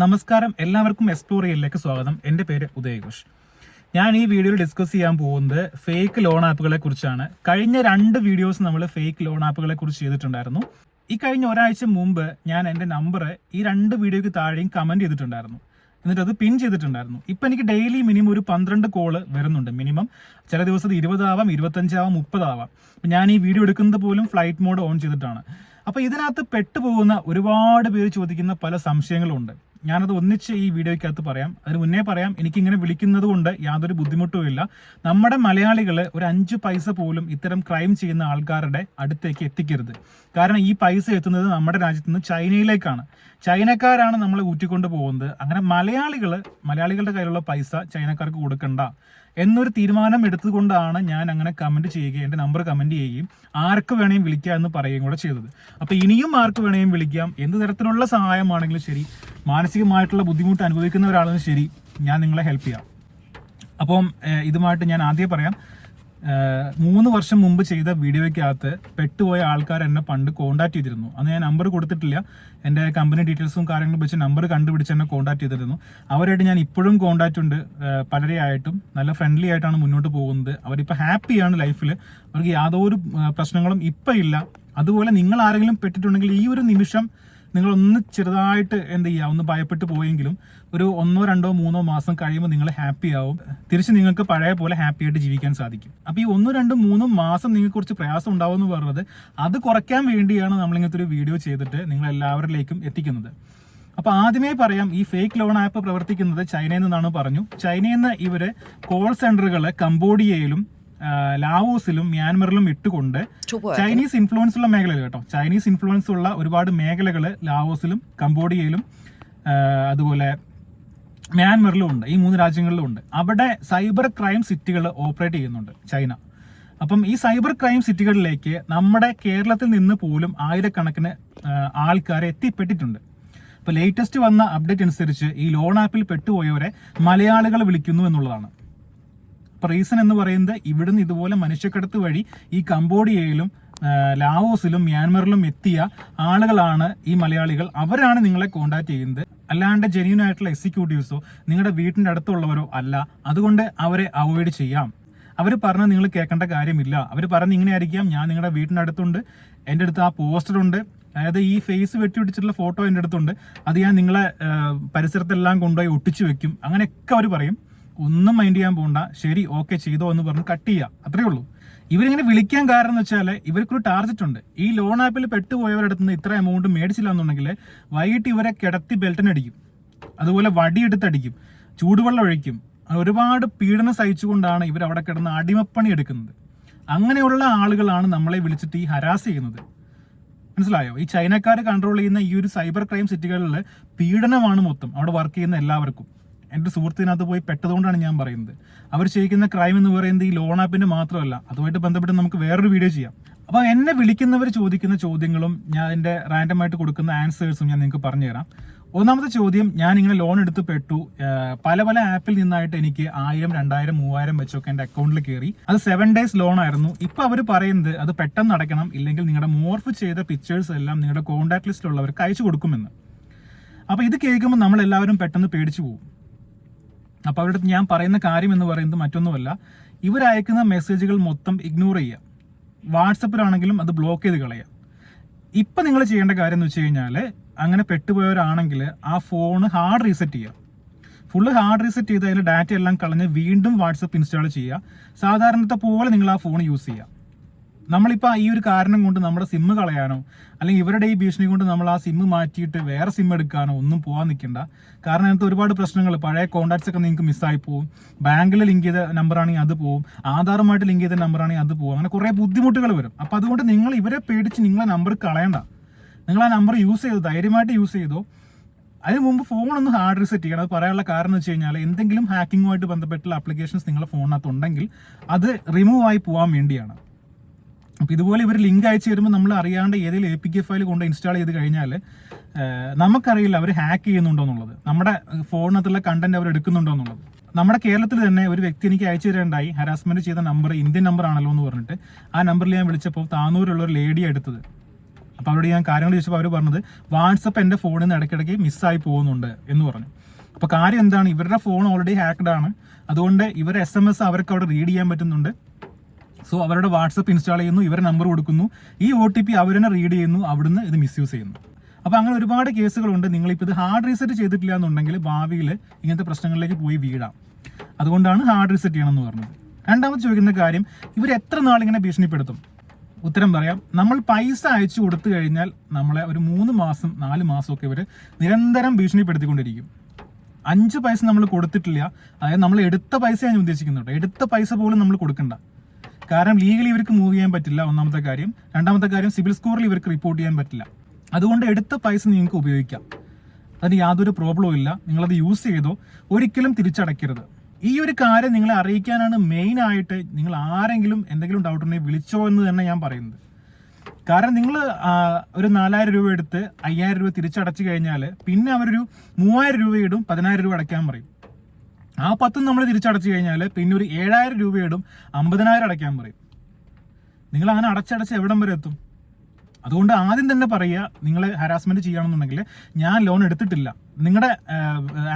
നമസ്കാരം. എല്ലാവർക്കും എക്സ്പ്ലോറിയലിലേക്ക് സ്വാഗതം. എന്റെ പേര് ഉദയഘോഷ്. ഞാൻ ഈ വീഡിയോയിൽ ഡിസ്കസ് ചെയ്യാൻ പോകുന്നത് ഫേക്ക് ലോൺ ആപ്പുകളെ കുറിച്ചാണ്. കഴിഞ്ഞ രണ്ട് വീഡിയോസ് നമ്മൾ ഫേക്ക് ലോൺ ആപ്പുകളെ കുറിച്ച് ചെയ്തിട്ടുണ്ടായിരുന്നു. ഈ കഴിഞ്ഞ ഒരാഴ്ച മുമ്പ് ഞാൻ എന്റെ നമ്പർ ഈ രണ്ട് വീഡിയോയ്ക്ക് താഴെയും കമന്റ് ചെയ്തിട്ടുണ്ടായിരുന്നു. എന്നിട്ട് അത് പിൻ ചെയ്തിട്ടുണ്ടായിരുന്നു. ഇപ്പം എനിക്ക് ഡെയിലി മിനിമം ഒരു പന്ത്രണ്ട് കോൾ വരുന്നുണ്ട് മിനിമം ചില ദിവസം ഇരുപതാവാം ഇരുപത്തഞ്ചാവാം മുപ്പതാവാം. അപ്പം ഞാൻ ഈ വീഡിയോ എടുക്കുന്നത് പോലും ഫ്ലൈറ്റ് മോഡ് ഓൺ ചെയ്തിട്ടാണ്. അപ്പോൾ ഇതിനകത്ത് പെട്ടുപോകുന്ന ഒരുപാട് പേര് ചോദിക്കുന്ന പല സംശയങ്ങളുണ്ട്. ഞാനത് ഒന്നിച്ച് ഈ വീഡിയോയ്ക്കകത്ത് പറയാം. അതിന് മുന്നേ പറയാം എനിക്കിങ്ങനെ വിളിക്കുന്നത് കൊണ്ട് യാതൊരു ബുദ്ധിമുട്ടുമില്ല നമ്മുടെ മലയാളികൾ ഒരു അഞ്ച് പൈസ പോലും ഇത്തരം ക്രൈം ചെയ്യുന്ന ആൾക്കാരുടെ അടുത്തേക്ക് എത്തിക്കരുത്. കാരണം ഈ പൈസ എത്തുന്നത് നമ്മുടെ രാജ്യത്ത് നിന്ന് ചൈനയിലേക്കാണ്. ചൈനക്കാരാണ് നമ്മളെ ഊറ്റിക്കൊണ്ട് പോകുന്നത്. അങ്ങനെ മലയാളികൾ മലയാളികളുടെ കയ്യിലുള്ള പൈസ ചൈനക്കാർക്ക് കൊടുക്കണ്ട. എന്നൊരു തീരുമാനം എടുത്തുകൊണ്ടാണ് ഞാൻ അങ്ങനെ കമന്റ് ചെയ്യുകയും എന്റെ നമ്പർ കമന്റ് ചെയ്യുകയും ആർക്ക് വേണേലും വിളിക്കുക എന്ന് പറയുകയും കൂടെ ചെയ്തത്. അപ്പോൾ ഇനിയും ആർക്ക് വേണേലും വിളിക്കാം എന്ത് തരത്തിലുള്ള സഹായമാണെങ്കിലും ശരി മാനസികമായിട്ടുള്ള ബുദ്ധിമുട്ട് അനുഭവിക്കുന്ന ഒരാളും ശരി ഞാൻ നിങ്ങളെ ഹെൽപ്പ് ചെയ്യാം. അപ്പം ഇതുമായിട്ട് ഞാൻ ആദ്യം പറയാം മൂന്ന് വർഷം മുമ്പ് ചെയ്ത വീഡിയോയ്ക്കകത്ത് പെട്ടുപോയ ആൾക്കാർ എന്നെ പണ്ട് കോൺടാക്ട് ചെയ്തിരുന്നു. അന്ന് ഞാൻ നമ്പർ കൊടുത്തിട്ടില്ല. എന്റെ കമ്പനി ഡീറ്റെയിൽസും കാര്യങ്ങളും വെച്ച് നമ്പർ കണ്ടുപിടിച്ച് എന്നെ കോൺടാക്ട് ചെയ്തിരുന്നു. അവരായിട്ട് ഞാൻ ഇപ്പോഴും കോൺടാക്റ്റ് ഉണ്ട്. പലരെയായിട്ടും നല്ല ഫ്രണ്ട്ലി ആയിട്ടാണ് മുന്നോട്ട് പോകുന്നത്. അവരിപ്പോൾ ഹാപ്പിയാണ് ലൈഫിൽ അവർക്ക് യാതൊരു പ്രശ്നങ്ങളും ഇപ്പം ഇല്ല. അതുപോലെ നിങ്ങൾ ആരെങ്കിലും പെട്ടിട്ടുണ്ടെങ്കിൽ ഈ ഒരു നിമിഷം നിങ്ങൾ ഒന്ന് ചെറുതായിട്ട് എന്ത് ചെയ്യുക ഒന്ന് ഭയപ്പെട്ട് പോയെങ്കിലും ഒരു ഒന്നോ രണ്ടോ മൂന്നോ മാസം കഴിയുമ്പോൾ നിങ്ങൾ ഹാപ്പി ആവും. തിരിച്ച് നിങ്ങൾക്ക് പഴയ പോലെ ഹാപ്പി ആയിട്ട് ജീവിക്കാൻ സാധിക്കും. അപ്പോൾ ഈ ഒന്നോ രണ്ടോ മൂന്നോ മാസം നിങ്ങൾക്ക് കുറച്ച് പ്രയാസം ഉണ്ടാവും എന്ന് പറഞ്ഞത് അത് കുറയ്ക്കാൻ വേണ്ടിയാണ് നമ്മൾ ഇങ്ങനത്തെ ഒരു വീഡിയോ ചെയ്തിട്ട് നിങ്ങൾ എല്ലാവരിലേക്കും എത്തിക്കുന്നത്. അപ്പോൾ ആദ്യമേ പറയാം ഈ ഫേക്ക് ലോൺ ആപ്പ് പ്രവർത്തിക്കുന്നത് ചൈനയിൽ നിന്നാണ് പറഞ്ഞു. ചൈനയിൽ നിന്ന് ഇവർ കോൾ സെന്ററുകൾ കംബോഡിയയിലും ലാവോസിലും മ്യാൻമറിലും ഇട്ടുകൊണ്ട് ചൈനീസ് ഇൻഫ്ലുവൻസ് ഉള്ള മേഖലകൾ കേട്ടോ. ചൈനീസ് ഇൻഫ്ലുവൻസ് ഉള്ള ഒരുപാട് മേഖലകൾ ലാവോസിലും കംബോഡിയയിലും അതുപോലെ മ്യാൻമറിലും ഉണ്ട്. ഈ മൂന്ന് രാജ്യങ്ങളിലും ഉണ്ട്. അവിടെ സൈബർ ക്രൈം സിറ്റികൾ ഓപ്പറേറ്റ് ചെയ്യുന്നുണ്ട് ചൈന. അപ്പം ഈ സൈബർ ക്രൈം സിറ്റികളിലേക്ക് നമ്മുടെ കേരളത്തിൽ നിന്ന് പോലും ആയിരക്കണക്കിന് ആൾക്കാരെ എത്തിപ്പെട്ടിട്ടുണ്ട്. ഇപ്പൊ ലേറ്റസ്റ്റ് വന്ന അപ്ഡേറ്റ് അനുസരിച്ച് ഈ ലോൺ ആപ്പിൽ പെട്ടുപോയവരെ മലയാളികൾ വിളിക്കുന്നു എന്നുള്ളതാണ്. റീസൺ എന്ന് പറയുന്നത് ഇവിടുന്ന് ഇതുപോലെ മനുഷ്യക്കടത്ത് വഴി ഈ കംബോഡിയയിലും ലാവോസിലും മ്യാൻമറിലും എത്തിയ ആളുകളാണ് ഈ മലയാളികൾ. അവരാണ് നിങ്ങളെ കോണ്ടാക്ട് ചെയ്യുന്നത്. അല്ലാണ്ട് ജെന്യൂൻ ആയിട്ടുള്ള എക്സിക്യൂട്ടീവ്സോ നിങ്ങളുടെ വീടിന്റെ അടുത്തുള്ളവരോ അല്ല. അതുകൊണ്ട് അവരെ അവോയ്ഡ് ചെയ്യാം. അവർ പറഞ്ഞ് നിങ്ങൾ കേൾക്കേണ്ട കാര്യമില്ല. അവർ പറഞ്ഞ് ഇങ്ങനെ ആയിരിക്കാം ഞാൻ നിങ്ങളുടെ വീടിന്റെ അടുത്തുണ്ട് എന്റെ അടുത്ത് ആ പോസ്റ്റർ ഉണ്ട്. അതായത് ഈ ഫേസ് വെട്ടി ഒട്ടിച്ചിട്ടുള്ള ഫോട്ടോ എന്റെ അടുത്തുണ്ട്. അത് ഞാൻ നിങ്ങളെ പരിസരത്തെല്ലാം കൊണ്ടുപോയി ഒട്ടിച്ചു വെക്കും. അങ്ങനെയൊക്കെ അവർ പറയും. ഒന്നും മൈൻഡ് ചെയ്യാൻ പോകണ്ട ശരി ഓക്കെ ചെയ്തോ എന്ന് പറഞ്ഞ് കട്ട് ചെയ്യുക അത്രേ ഉള്ളൂ. ഇവരിങ്ങനെ വിളിക്കാൻ കാരണം എന്ന് വെച്ചാൽ ഇവർക്കൊരു ടാർജറ്റ് ഉണ്ട്. ഈ ലോൺ ആപ്പിൽ പെട്ടുപോയവരടുത്ത് നിന്ന് ഇത്ര എമൗണ്ട് മേടിച്ചില്ല എന്നുണ്ടെങ്കിൽ വൈകിട്ട് ഇവരെ കിടത്തി ബെൽറ്റിനടിക്കും അതുപോലെ വടിയെടുത്തടിക്കും ചൂടുവെള്ളം ഒഴിക്കും. ഒരുപാട് പീഡനം സഹിച്ചുകൊണ്ടാണ് ഇവർ അവിടെ കിടന്ന് അടിമപ്പണി എടുക്കുന്നത്. അങ്ങനെയുള്ള ആളുകളാണ് നമ്മളെ വിളിച്ചിട്ട് ഈ ഹരാസ് ചെയ്യുന്നത്. മനസ്സിലായോ? ഈ ചൈനക്കാർ കൺട്രോൾ ചെയ്യുന്ന ഈ ഒരു സൈബർ ക്രൈം സിറ്റികളിൽ പീഡനമാണ് മൊത്തം. അവിടെ വർക്ക് ചെയ്യുന്ന എല്ലാവർക്കും. എന്റെ സുഹൃത്തിനകത്ത് പോയി പെട്ടതുകൊണ്ടാണ് ഞാൻ പറയുന്നത്. അവർ ചെയ്യിക്കുന്ന ക്രൈം എന്ന് പറയുന്നത് ഈ ലോൺ ആപ്പിന്റെ മാത്രമല്ല. അതുമായിട്ട് ബന്ധപ്പെട്ട് നമുക്ക് വേറൊരു വീഡിയോ ചെയ്യാം. അപ്പോൾ എന്നെ വിളിക്കുന്നവർ ചോദിക്കുന്ന ചോദ്യങ്ങളും ഞാൻ എന്റെ റാൻഡമായിട്ട് കൊടുക്കുന്ന ആൻസേഴ്സും ഞാൻ നിങ്ങൾക്ക് പറഞ്ഞുതരാം. ഒന്നാമത്തെ ചോദ്യം ഞാൻ ഇങ്ങനെ ലോൺ എടുത്ത് പെട്ടു. പല പല ആപ്പിൽ നിന്നായിട്ട് എനിക്ക് ആയിരം രണ്ടായിരം മൂവായിരം വെച്ചൊക്കെ എന്റെ അക്കൗണ്ടിൽ കയറി. അത് സെവൻ ഡേയ്സ് ലോൺ ആയിരുന്നു. ഇപ്പൊ അവർ പറയുന്നത് അത് പെട്ടെന്ന് അടയ്ക്കണം ഇല്ലെങ്കിൽ നിങ്ങളുടെ മോർഫ് ചെയ്ത പിക്ചേഴ്സ് എല്ലാം നിങ്ങളുടെ കോൺടാക്ട് ലിസ്റ്റിലുള്ളവർക്ക് അയച്ചു കൊടുക്കുമെന്ന്. അപ്പോൾ ഇത് കേൾക്കുമ്പോൾ നമ്മളെല്ലാവരും പെട്ടെന്ന് പേടിച്ചു പോകും. അപ്പൊ അവരുടെ ഞാൻ പറയുന്ന കാര്യം എന്ന് പറയുന്നത് മറ്റൊന്നുമല്ല. ഇവർ അയക്കുന്ന മെസ്സേജുകൾ മൊത്തം ഇഗ്നോർ ചെയ്യുക. വാട്സപ്പിലാണെങ്കിലും അത് ബ്ലോക്ക് ചെയ്ത് കളയുക. ഇപ്പൊ നിങ്ങൾ ചെയ്യേണ്ട കാര്യം എന്ന് വെച്ച് കഴിഞ്ഞാൽ അങ്ങനെ പെട്ടുപോയവരാണെങ്കിൽ ആ ഫോൺ ഹാർഡ് റീസെറ്റ് ചെയ്യുക. ഫുള്ള് ഹാർഡ് റീസെറ്റ് ചെയ്ത് അതിന്റെ ഡാറ്റ എല്ലാം കളഞ്ഞ് വീണ്ടും വാട്സപ്പ് ഇൻസ്റ്റാൾ ചെയ്യുക. സാധാരണത്തെ പോലെ നിങ്ങൾ ആ ഫോൺ യൂസ് ചെയ്യുക. നമ്മളിപ്പോൾ ഈ ഒരു കാരണം കൊണ്ട് നമ്മുടെ സിമ്മ് കളയാനോ അല്ലെങ്കിൽ ഇവരുടെ ഈ ഭീഷണി കൊണ്ട് നമ്മൾ ആ സിമ്മ് മാറ്റിയിട്ട് വേറെ സിം എടുക്കാനോ ഒന്നും പോകാൻ നിൽക്കണ്ട കാരണം അതിനകത്ത് ഒരുപാട് പ്രശ്നങ്ങൾ പഴയ കോൺടാക്ട്സ് ഒക്കെ നിങ്ങൾക്ക് മിസ്സായി പോകും ബാങ്കിൽ ലിങ്ക് ചെയ്ത നമ്പർ ആണെങ്കിൽ അത് പോകും ആധാറുമായിട്ട് ലിങ്ക് ചെയ്ത നമ്പർ ആണെങ്കിൽ അത് പോകും അങ്ങനെ കുറേ ബുദ്ധിമുട്ടുകൾ വരും. അപ്പോൾ അതുകൊണ്ട് നിങ്ങൾ ഇവരെ പേടിച്ച് നിങ്ങളെ നമ്പർ കളയണ്ട. നിങ്ങൾ ആ നമ്പർ യൂസ് ചെയ്തു ധൈര്യമായിട്ട് യൂസ് ചെയ്തോ. അതിന് മുമ്പ് ഫോൺ ഒന്ന് ഹാർഡ് റിസെറ്റ് ചെയ്യണം. അത് പറയാനുള്ള കാരണം എന്ന് വെച്ച് കഴിഞ്ഞാൽ എന്തെങ്കിലും ഹാക്കിങ്ങുമായിട്ട് ബന്ധപ്പെട്ടുള്ള ആപ്ലിക്കേഷൻസ് നിങ്ങളുടെ ഫോണിനകത്ത് ഉണ്ടെങ്കിൽ അത് റിമൂവ് ആയി പോകാൻ വേണ്ടിയാണ്. അപ്പോൾ ഇതുപോലെ ഇവർ ലിങ്ക് അയച്ചു തരുമ്പോൾ നമ്മൾ അറിയാണ്ട് ഏതെങ്കിലും എ പി കെ ഫയൽ കൊണ്ട് ഇൻസ്റ്റാൾ ചെയ്ത് കഴിഞ്ഞാൽ നമുക്കറിയില്ല അവർ ഹാക്ക് ചെയ്യുന്നുണ്ടോ എന്നുള്ളത്. നമ്മുടെ ഫോണിനകത്തുള്ള കണ്ടന്റ് അവർ എടുക്കുന്നുണ്ടോ എന്നുള്ളത്. നമ്മുടെ കേരളത്തിൽ തന്നെ ഒരു വ്യക്തി എനിക്ക് അയച്ചു തരേണ്ടായി ഹരാസ്മെന്റ് ചെയ്ത നമ്പർ ഇന്ത്യൻ നമ്പർ ആണല്ലോ എന്ന് പറഞ്ഞിട്ട്. ആ നമ്പറിൽ ഞാൻ വിളിച്ചപ്പോൾ താനൂരുള്ള ഒരു ലേഡി എടുത്തത്. അപ്പോൾ അവരോട് ഞാൻ കാര്യങ്ങൾ ചോദിച്ചപ്പോൾ അവർ പറഞ്ഞത് വാട്സപ്പ് എന്റെ ഫോണിൽ നിന്ന് ഇടയ്ക്കിടയ്ക്ക് മിസ്സായി പോകുന്നുണ്ട് എന്ന് പറഞ്ഞു. അപ്പോൾ കാര്യം എന്താണ്? ഇവരുടെ ഫോൺ ഓൾറെഡി ഹാക്ക്ഡ് ആണ്. അതുകൊണ്ട് ഇവരുടെ എസ് എം എസ് അവർക്ക് അവിടെ റീഡ് ചെയ്യാൻ പറ്റുന്നുണ്ട്. സോ അവരുടെ വാട്സപ്പ് ഇൻസ്റ്റാൾ ചെയ്യുന്നു ഇവരെ നമ്പർ കൊടുക്കുന്നു. ഈ ഒ ടി പി അവരെന്നെ റീഡ് ചെയ്യുന്നു അവിടുന്ന് ഇത് മിസ്യൂസ് ചെയ്യുന്നു. അപ്പോൾ അങ്ങനെ ഒരുപാട് കേസുകളുണ്ട്. നിങ്ങളിപ്പോൾ ഇത് ഹാർഡ് റീസെറ്റ് ചെയ്തിട്ടില്ല എന്നുണ്ടെങ്കിൽ ഭാവിയിൽ ഇങ്ങനത്തെ പ്രശ്നങ്ങളിലേക്ക് പോയി വീഴാം. അതുകൊണ്ടാണ് ഹാർഡ് റീസെറ്റ് ചെയ്യണം എന്ന് പറഞ്ഞത്. രണ്ടാമത് ചോദിക്കുന്ന കാര്യം ഇവർ എത്ര നാളിങ്ങനെ ഭീഷണിപ്പെടുത്തും? ഉത്തരം പറയാം നമ്മൾ പൈസ അയച്ചു കൊടുത്തു കഴിഞ്ഞാൽ നമ്മളെ ഒരു മൂന്ന് മാസം നാല് മാസമൊക്കെ ഇവർ നിരന്തരം ഭീഷണിപ്പെടുത്തിക്കൊണ്ടിരിക്കും. അഞ്ച് പൈസ നമ്മൾ കൊടുത്തിട്ടില്ല. അതായത് നമ്മൾ എടുത്ത പൈസ ഞാൻ ഉദ്ദേശിക്കുന്നുണ്ട്. എടുത്ത പൈസ പോലും നമ്മൾ കൊടുക്കണ്ട. കാരണം ലീഗലി ഇവർക്ക് മൂവ് ചെയ്യാൻ പറ്റില്ല ഒന്നാമത്തെ കാര്യം. രണ്ടാമത്തെ കാര്യം സിവിൽ സ്കോറിൽ ഇവർക്ക് റിപ്പോർട്ട് ചെയ്യാൻ പറ്റില്ല. അതുകൊണ്ട് എടുത്ത പൈസ നിങ്ങൾക്ക് ഉപയോഗിക്കാം. അതിന് യാതൊരു പ്രോബ്ലവും ഇല്ല. നിങ്ങളത് യൂസ് ചെയ്തോ ഒരിക്കലും തിരിച്ചടയ്ക്കരുത്. ഈ ഒരു കാര്യം നിങ്ങളെ അറിയിക്കാനാണ് മെയിൻ ആയിട്ട് നിങ്ങൾ ആരെങ്കിലും എന്തെങ്കിലും ഡൗട്ട് ഉണ്ടെങ്കിൽ വിളിച്ചോ എന്ന് തന്നെ ഞാൻ പറയുന്നത്. കാരണം നിങ്ങൾ ഒരു നാലായിരം രൂപ എടുത്ത് അയ്യായിരം രൂപ തിരിച്ചടച്ചു കഴിഞ്ഞാൽ പിന്നെ അവരൊരു മൂവായിരം രൂപ ഇടും പതിനായിരം രൂപ അടയ്ക്കാൻ പറയും. ആ പത്തും നമ്മൾ തിരിച്ചടച്ചു കഴിഞ്ഞാൽ പിന്നെ ഒരു ഏഴായിരം രൂപ ഇടും അമ്പതിനായിരം അടയ്ക്കാൻ പറയും. നിങ്ങൾ അങ്ങനെ അടച്ചടച്ച് എവിടം വരെ എത്തും? അതുകൊണ്ട് ആദ്യം തന്നെ പറയുക നിങ്ങളെ ഹരാസ്മെന്റ് ചെയ്യണമെന്നുണ്ടെങ്കിൽ ഞാൻ ലോൺ എടുത്തിട്ടില്ല. നിങ്ങളുടെ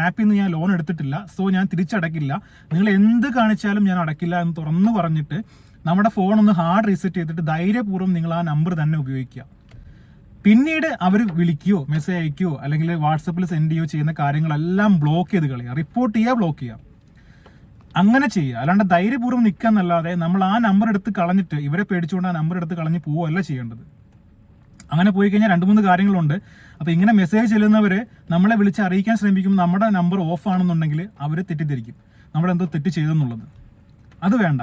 ആപ്പിൽ നിന്ന് ഞാൻ ലോൺ എടുത്തിട്ടില്ല. സോ ഞാൻ തിരിച്ചടക്കില്ല. നിങ്ങൾ എന്ത് കാണിച്ചാലും ഞാൻ അടക്കില്ല എന്ന് തുറന്നു പറഞ്ഞിട്ട് നമ്മുടെ ഫോൺ ഒന്ന് ഹാർഡ് റീസെറ്റ് ചെയ്തിട്ട് ധൈര്യപൂർവം നിങ്ങൾ ആ നമ്പർ തന്നെ ഉപയോഗിക്കുക. പിന്നീട് അവർ വിളിക്കുകയോ മെസ്സേജ് അയക്കുകയോ അല്ലെങ്കിൽ വാട്സപ്പിൽ സെൻഡ് ചെയ്യുകയോ ചെയ്യുന്ന കാര്യങ്ങളെല്ലാം ബ്ലോക്ക് ചെയ്ത് കളയുക. റിപ്പോർട്ട് ചെയ്യുക ബ്ലോക്ക് ചെയ്യുക അങ്ങനെ ചെയ്യുക. അല്ലാണ്ട് ധൈര്യപൂർവം നിൽക്കുക എന്നല്ലാതെ നമ്മൾ ആ നമ്പർ എടുത്ത് കളഞ്ഞിട്ട് ഇവരെ പേടിച്ചുകൊണ്ട് ആ നമ്പർ എടുത്ത് കളഞ്ഞ് പോവുകയല്ല ചെയ്യേണ്ടത്. അങ്ങനെ പോയി കഴിഞ്ഞാൽ രണ്ട് മൂന്ന് കാര്യങ്ങളുണ്ട്. അപ്പോൾ ഇങ്ങനെ മെസ്സേജ് ചെല്ലുന്നവർ നമ്മളെ വിളിച്ച് അറിയിക്കാൻ ശ്രമിക്കുമ്പോൾ നമ്മുടെ നമ്പർ ഓഫ് ആണെന്നുണ്ടെങ്കിൽ അവർ തെറ്റിദ്ധരിക്കും. നമ്മളെന്തോ തെറ്റ് ചെയ്തെന്നുള്ളത് അത് വേണ്ട.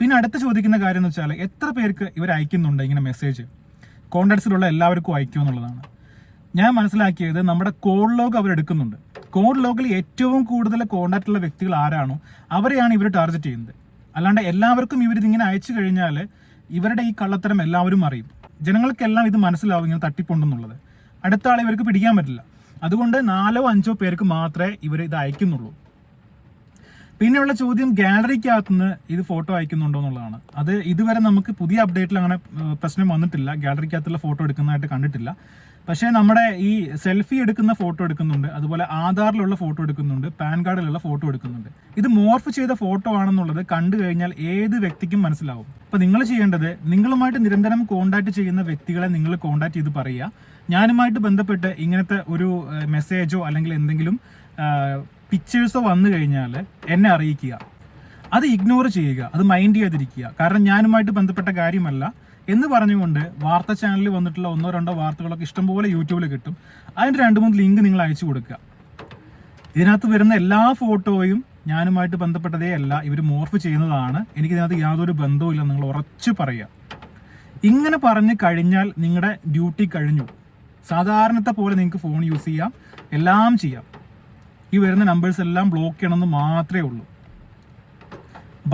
പിന്നെ അടുത്ത് ചോദിക്കുന്ന കാര്യം എന്ന് വെച്ചാൽ എത്ര പേർക്ക് ഇവർ അയക്കുന്നുണ്ട് ഇങ്ങനെ മെസ്സേജ് കോണ്ടാക്ട്സിലുള്ള എല്ലാവർക്കും അയക്കും എന്നുള്ളതാണ്. ഞാൻ മനസ്സിലാക്കിയത് നമ്മുടെ കോൾ ലോഗ് അവരെടുക്കുന്നുണ്ട് കോൾ ലോഗിൽ ഏറ്റവും കൂടുതൽ കോണ്ടാക്ട് ഉള്ള വ്യക്തികൾ ആരാണോ അവരെയാണ് ഇവർ ടാർഗറ്റ് ചെയ്യുന്നത്. അല്ലാണ്ട് എല്ലാവർക്കും ഇവരിതിങ്ങനെ അയച്ചു കഴിഞ്ഞാൽ ഇവരുടെ ഈ കള്ളത്തരം എല്ലാവരും അറിയും. ജനങ്ങൾക്കെല്ലാം ഇത് മനസ്സിലാവും ഇങ്ങനെ തട്ടിപ്പുണ്ടെന്നുള്ളത്. അടുത്ത ആളെ ഇവർക്ക് പിടിക്കാൻ പറ്റില്ല. അതുകൊണ്ട് നാലോ അഞ്ചോ പേർക്ക് മാത്രമേ ഇവർ ഇത് അയക്കുന്നുള്ളൂ പിന്നെയുള്ള ചോദ്യം ഗാലറിക്കകത്തുനിന്ന് ഇത് ഫോട്ടോ അയക്കുന്നുണ്ടോ എന്നുള്ളതാണ്. അത് ഇതുവരെ നമുക്ക് പുതിയ അപ്ഡേറ്റിൽ അങ്ങനെ പ്രശ്നം വന്നിട്ടില്ല. ഗാലറിക്കകത്തുള്ള ഫോട്ടോ എടുക്കുന്നതായിട്ട് കണ്ടിട്ടില്ല. പക്ഷേ നമ്മുടെ ഈ സെൽഫി എടുക്കുന്ന ഫോട്ടോ എടുക്കുന്നുണ്ട്. അതുപോലെ ആധാറിലുള്ള ഫോട്ടോ എടുക്കുന്നുണ്ട്. പാൻ കാർഡിലുള്ള ഫോട്ടോ എടുക്കുന്നുണ്ട്. ഇത് മോർഫ് ചെയ്ത ഫോട്ടോ ആണെന്നുള്ളത് കണ്ടു കഴിഞ്ഞാൽ ഏത് വ്യക്തിക്കും മനസ്സിലാവും. അപ്പൊ നിങ്ങൾ ചെയ്യേണ്ടത് നിങ്ങളുമായിട്ട് നിരന്തരം കോണ്ടാക്ട് ചെയ്യുന്ന വ്യക്തികളെ നിങ്ങൾ കോണ്ടാക്ട് ചെയ്ത് പറയുക. ഞാനുമായിട്ട് ബന്ധപ്പെട്ട് ഇങ്ങനത്തെ ഒരു മെസ്സേജോ അല്ലെങ്കിൽ എന്തെങ്കിലും പിക്ചേഴ്സോ വന്നു കഴിഞ്ഞാൽ എന്നെ അറിയിക്കുക. അത് ഇഗ്നോർ ചെയ്യുക. അത് മൈൻഡ് ചെയ്യാതിരിക്കുക. കാരണം ഞാനുമായിട്ട് ബന്ധപ്പെട്ട കാര്യമല്ല. എന്ന് പറഞ്ഞുകൊണ്ട് വാർത്താ ചാനലിൽ വന്നിട്ടുള്ള ഒന്നോ രണ്ടോ വാർത്തകളൊക്കെ ഇഷ്ടംപോലെ യൂട്യൂബിൽ കിട്ടും. അതിന്റെ രണ്ട് മൂന്ന് ലിങ്ക് നിങ്ങൾ അയച്ചു കൊടുക്കുക. ഇതിനകത്ത് വരുന്ന എല്ലാ ഫോട്ടോയും ഞാനുമായിട്ട് ബന്ധപ്പെട്ടതേ അല്ല. ഇവർ മോർഫ് ചെയ്യുന്നതാണ്. എനിക്കിതിനകത്ത് യാതൊരു ബന്ധവുമില്ല നിങ്ങൾ ഉറച്ചു പറയുക. ഇങ്ങനെ പറഞ്ഞു കഴിഞ്ഞാൽ നിങ്ങളുടെ ഡ്യൂട്ടി കഴിഞ്ഞു. സാധാരണത്തെ പോലെ നിങ്ങൾക്ക് ഫോൺ യൂസ് ചെയ്യാം. എല്ലാം ചെയ്യാം. ഈ വരുന്ന നമ്പേഴ്സ് എല്ലാം ബ്ലോക്ക് ചെയ്യണമെന്ന് മാത്രമേ ഉള്ളൂ.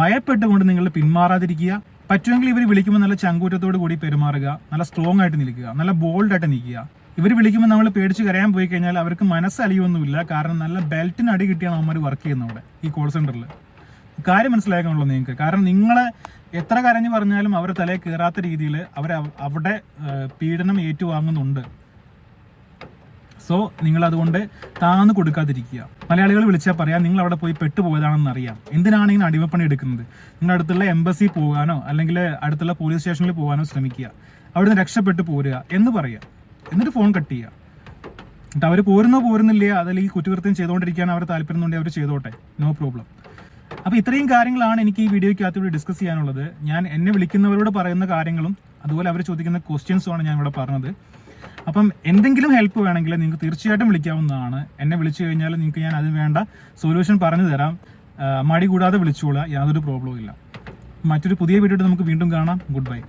ഭയപ്പെട്ടുകൊണ്ട് നിങ്ങൾ പിന്മാറാതിരിക്കുക. പറ്റുമെങ്കിൽ ഇവർ വിളിക്കുമ്പോൾ നല്ല ചങ്കൂറ്റത്തോട് കൂടി പെരുമാറുക നല്ല സ്ട്രോങ് ആയിട്ട് നിൽക്കുക നല്ല ബോൾഡ് ആയിട്ട് നിൽക്കുക. ഇവർ വിളിക്കുമ്പോൾ നമ്മൾ പേടിച്ച് കരയാൻ പോയി കഴിഞ്ഞാൽ അവർക്ക് മനസ്സലിയൊന്നുമില്ല കാരണം നല്ല ബെൽറ്റിന് അടി കിട്ടിയാണ് അവന്മാർ വർക്ക് ചെയ്യുന്നത് അവിടെ ഈ കോൾ സെന്ററിൽ കാര്യം മനസ്സിലാക്കാനുള്ളൂ നിങ്ങൾക്ക്. കാരണം നിങ്ങൾ എത്ര കരഞ്ഞു പറഞ്ഞാലും അവരെ തലയിൽ കയറാത്ത രീതിയിൽ അവർ അവിടെ പീഡനം ഏറ്റുവാങ്ങുന്നുണ്ട്. സോ നിങ്ങൾ അതുകൊണ്ട് താന്ന് കൊടുക്കാതിരിക്കുക. മലയാളികൾ വിളിച്ചാൽ പറയാം നിങ്ങൾ അവിടെ പോയി പെട്ടുപോയതാണെന്ന് അറിയാം. എന്തിനാണ് ഇങ്ങനെ അടിമപ്പണി എടുക്കുന്നത്? നിങ്ങൾ അടുത്തുള്ള എംബസി പോകാനോ അല്ലെങ്കിൽ അടുത്തുള്ള പോലീസ് സ്റ്റേഷനിൽ പോകാനോ ശ്രമിക്കുക. അവിടുന്ന് രക്ഷപ്പെട്ടു പോരുക എന്ന് പറയുക എന്നിട്ട് ഫോൺ കട്ട് ചെയ്യുക. എന്നിട്ട് അവർ പോരുന്നോ പോരുന്നില്ല? അതല്ലെങ്കിൽ കുറ്റകൃത്യം ചെയ്തുകൊണ്ടിരിക്കാൻ അവർ താല്പര്യമുണ്ടെങ്കിൽ അവർ ചെയ്തോട്ടെ. നോ പ്രോബ്ലം അപ്പോൾ ഇത്രയും കാര്യങ്ങളാണ് എനിക്ക് ഈ വീഡിയോയ്ക്കകത്ത് ഇവിടെ ഡിസ്കസ് ചെയ്യാനുള്ളത്. ഞാൻ എന്നെ വിളിക്കുന്നവരോട് പറയുന്ന കാര്യങ്ങളും അതുപോലെ അവർ ചോദിക്കുന്ന ക്വസ്റ്റ്യൻസുമാണ് ഞാൻ ഇവിടെ പറഞ്ഞത്. അപ്പം എന്തെങ്കിലും ഹെൽപ്പ് വേണമെങ്കിൽ നിങ്ങൾക്ക് തീർച്ചയായിട്ടും വിളിക്കാവുന്നതാണ്. എന്നെ വിളിച്ചു കഴിഞ്ഞാൽ നിങ്ങൾക്ക് ഞാൻ അത് വേണ്ട. സൊല്യൂഷൻ പറഞ്ഞു തരാം. മടി കൂടാതെ വിളിച്ചോളുക യാതൊരു പ്രോബ്ലവും ഇല്ല. മറ്റൊരു പുതിയ വീഡിയോ നമുക്ക് വീണ്ടും കാണാം. Good bye